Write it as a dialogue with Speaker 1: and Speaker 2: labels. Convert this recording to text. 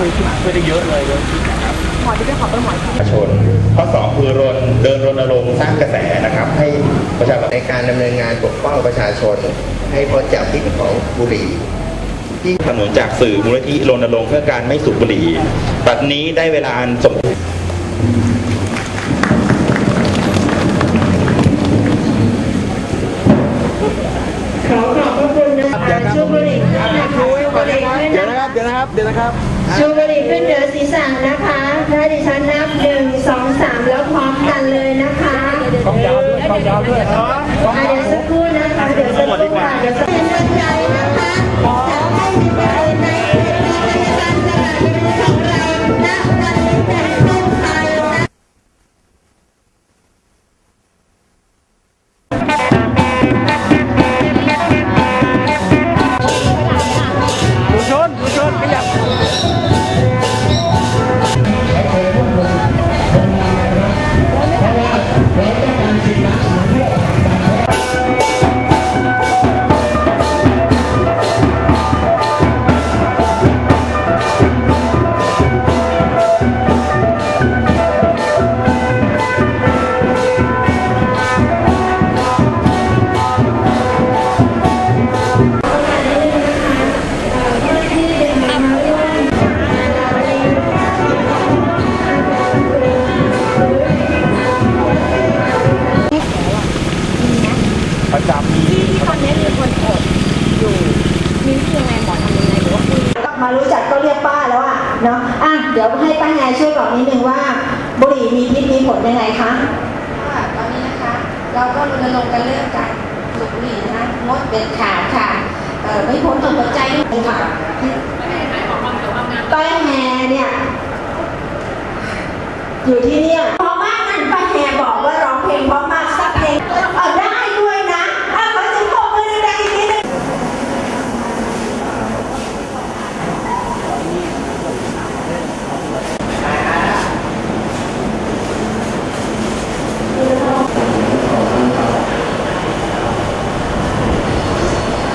Speaker 1: ช่วยช่วยได้เยอะเลยเลยนะครับ
Speaker 2: หมอที่ไปขอเป็นหมอที่
Speaker 3: ประชาชนข้อสองคือรณเดินรณรงค์สร้างกระแสนะครับ ให้ประชาชน
Speaker 4: ในการดำเนินงานปกป้องประชาชน ให้พ้นจากพิษของบุหรี่
Speaker 3: ที่สนุนจากสื่อมูลนิธิรณรงค์เพื่อการไม่สูบบุหรี่ปัจจุบันนี้ได้เวลาอันสม
Speaker 5: นะนะครั
Speaker 1: บเดี๋ยวนะครับ เดี๋ยวนะครับ
Speaker 5: ชูบุหรี่ขึ้นเหนือศีรษะนะคะถ้าดิฉันนับหนึ่งสองสามแล้วพร้อมกันเลยนะคะ
Speaker 1: ต้องยาวด้วยต้องยาวด้วยเนาะ
Speaker 5: อะเดี๋ยวสักครู่นะคะ เดี๋ยวสักครู่ค่ะเดี๋ยวสักครู่
Speaker 2: มีวิธียังไงหมอทำยังไงหรือว่าคุย
Speaker 5: มารู้จักก็เรียกป้าแล้วอะเนาะอะเดี๋ยวให้ป้าแงช่วยบอกนิดนึงว่า บุหรี่มีพิษมีผลยังไงคะ
Speaker 6: ค่ะตอนนี้นะคะ เราก็รณรงค์กันเรื่องการสูบบุหรี่นะคะงดเด็ดขาดค่ะเอ่อไม่พ้นต่อหัวใจด้วยค่ะ
Speaker 5: ป้าแงเนี่ย อยู่ที่เนี่ยพ่อ